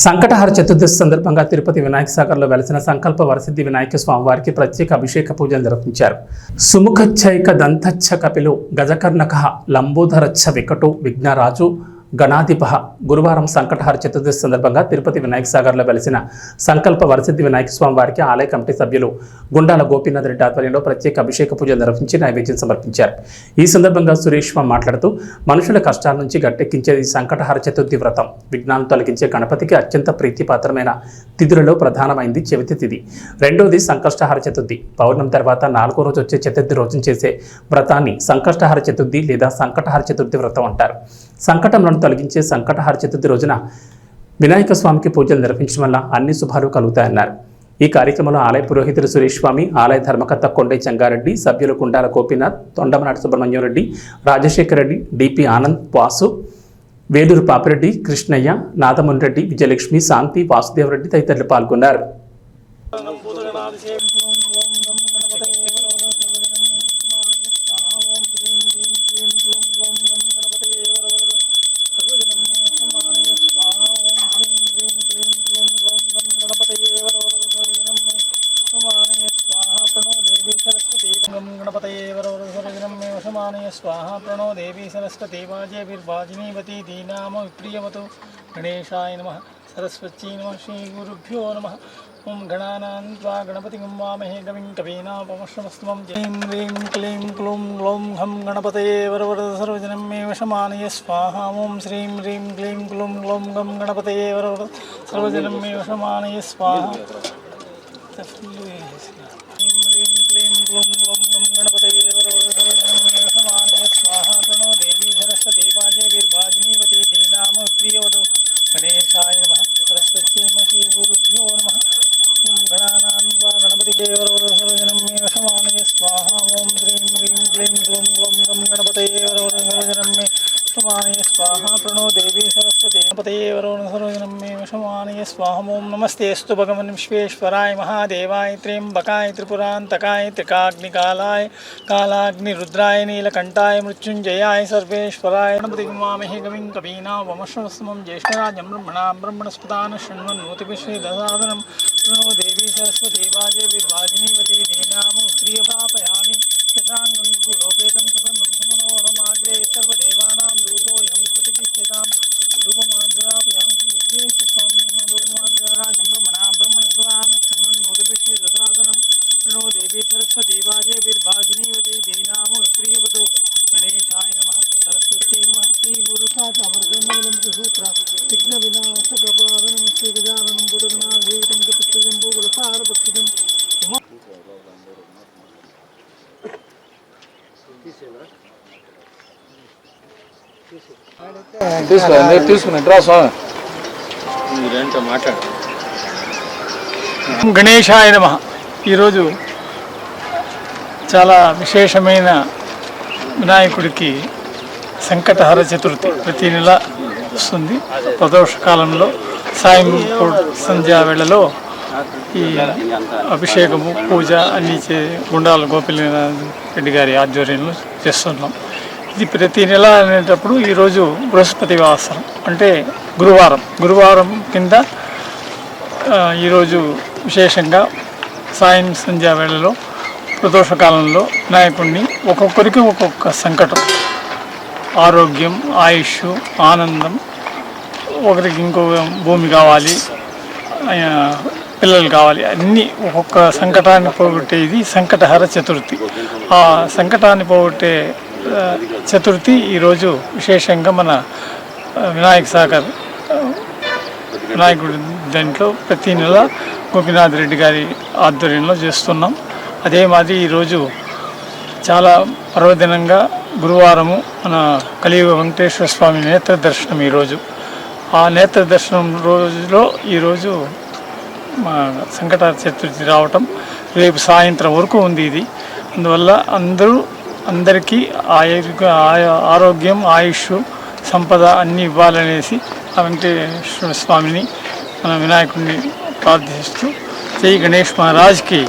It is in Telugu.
సంకటహర చతుర్దశి సందర్భంగా తిరుపతి వినాయక సాగర్లో వెలసిన సంకల్ప వరసిద్ధి వినాయక స్వామివారికి ప్రత్యేక అభిషేక పూజలు నిర్వహించారు. సుముఖచ్చైక దంతచ్చ కపిలు గజకర్ణక లంబోధరచ్చ వికటు విఘ్నరాజు గణాధిప గురువారం సంకటహార చతుర్దశి సందర్భంగా తిరుపతి వినాయక సాగర్లో వెలిసిన సంకల్ప వరసిద్ధి వినాయక స్వామి వారికి ఆలయ కమిటీ సభ్యులు గుండాల గోపీనాథ్ రెడ్డి ఆధ్వర్యంలో ప్రత్యేక అభిషేక పూజలు నిర్వహించి నైవేద్యం సమర్పించారు. ఈ సందర్భంగా సురేష్ స్వామి మాట్లాడుతూ మనుషుల కష్టాల నుంచి గట్టెక్కించేది సంకటహార చతుర్థి వ్రతం విఘ్నాలను తొలగించే గణపతికి అత్యంత ప్రీతిపాత్రమైన తిథులలో ప్రధానమైంది చెవితి తిథి. రెండోది సంకష్టహార చతుర్థి. పౌర్ణం తర్వాత నాలుగో రోజు వచ్చే చతుర్థి రోజున చేసే వ్రతాన్ని సంకష్టహార చతుర్థి లేదా సంకటహార చతుర్థి వ్రతం అంటారు. సంకటములను తొలగించే సంకటహార చతుర్థి రోజున వినాయక స్వామికి పూజలు నిర్వహించడం వల్ల అన్ని శుభాలు కలుగుతాయన్నారు. ఈ కార్యక్రమంలో ఆలయ పురోహితుడు సురేష్ స్వామి ఆలయ ధర్మకర్త కొండే చంగారెడ్డి సభ్యులు కుండాల గోపీనాథ్ తొండమనాటి సుబ్రహ్మణ్యం రెడ్డి రాజశేఖర రెడ్డి డిపి ఆనంద్ వాసు వేలూరు పాపిరెడ్డి కృష్ణయ్య నాదమున్ రెడ్డి విజయలక్ష్మి శాంతి వాసుదేవరెడ్డి తదితరులు పాల్గొన్నారు. गणपतये वरवरसर्वजनं मे वशमानय स्वाहा प्रणो देवी सरस्वती वाजयभिर्वाजिनीवती दीनाम विप्रियवतु गणेशाय नमः सरस्वती नमः श्रीगुरुभ्यो नमः ॐ गणानां त्वा गणपतिं वामहे कविं कवीनापमश्रमस्तमं ऐं ह्रीं क्लीं क्लूं ग्लौं घं गणपतये वरवरसर्वजनं मे वशमानय स्वाहा ॐ श्रीं ह्रीं क्लीं क्लूं ग्लौं घं गणपतये वरवरसर्वजनं मे वशमानय स्वाहा ह्रीं ह्रीं क्लीं क्लूं ग्लौं गं गणपतये वरवरसर्वजनं मे वशमानय स्वाहा प्रणो देवी सरस्वती वाजयभिर्वाजिनीवती दीनाम प्रियवतु गणेशाय नमः सरस्वत्यै नमः श्रीगुरुभ्यो नमः ॐ गणानां त्वा गणपतिये वरवरसर्वजनं मे वशमानय स्वाहा ॐ ह्रीं ह्रीं क्लीं क्लूं ग्लौं गं गणपतये वरवरसर्वजनं मे वशमानय स्वाहा प्रणो देवी పతేవరోణసరోజనం మే విషమానయ స్వాహమోం నమస్తేస్తు భగవన్ విశ్వేశ్వరాయ మహాదేవాయ త్ర్యంబకాయ త్రిపురాంతకాయ త్రికాగ్నికాలాయ కాలాగ్నిరుద్రాయ నీలకంఠాయ మృత్యుంజయాయ సర్వేశ్వరాయ గణపతి గుమామహి కవిం కవీనా వమశ్వస్మం జ్యేష్ఠరాజం బ్రహ్మణాం బ్రహ్మణస్పదాన శృణ్వన్నోతిపిశ్రీ దసాదనం శృణో దేవీ సరస్వతీ వాజే విభాజినీవతి దీనాము ప్రియభాపయామి శశాంగం సూత్ర విఘ్న వినాశక పాదనం శ్రీ గజానం జీవితం భూగుల గణేశాయ నమ. ఈరోజు చాలా విశేషమైన వినాయకుడికి సంకటహర చతుర్థి ప్రతి నెల వస్తుంది ప్రదోష కాలంలో సాయం సంధ్యా వేళలో ఈ అభిషేకము పూజ అన్ని చే గుండాల గోపినాథ్ రెడ్డి గారి ఆధ్వర్యంలో చేస్తున్నాం. ఇది ప్రతి నెల అనేటప్పుడు ఈరోజు బృహస్పతి వాసరం అంటే గురువారం. గురువారం కింద ఈరోజు విశేషంగా సాయం సంధ్యా వేళలో ప్రదోష కాలంలో ఒక్కొక్కరికి ఒక్కొక్క సంకటం ఆరోగ్యం ఆయుష్ ఆనందం ఒకరికి ఇంకో భూమి కావాలి పిల్లలు కావాలి అన్నీ ఒక్కొక్క సంకటాన్ని పోగొట్టేది సంకటహర చతుర్థి. ఆ సంకటాన్ని పోగొట్టే చతుర్థి ఈరోజు విశేషంగా మన వినాయక సాగర్ వినాయకుడి దాంట్లో ప్రతి నెల గోపినాథ్ రెడ్డి గారి ఆధ్వర్యంలో చేస్తున్నాం. అదే మాదిరి ఈరోజు చాలా పర్వదినంగా గురువారము మన కలియుగ వెంకటేశ్వర స్వామి నేత్ర దర్శనం ఈరోజు. ఆ నేత్ర దర్శనం రోజులో ఈరోజు మా సంకట చతుర్థి రావటం రేపు సాయంత్రం వరకు ఉంది ఇది. అందువల్ల అందరూ అందరికీ ఆయు ఆరోగ్యం ఆయుష్ సంపద అన్నీ ఇవ్వాలనేసి ఆ వెంకటేశ్వర స్వామిని మన వినాయకుడిని ప్రార్థిస్తూ జై గణేష్ మహారాజ్కి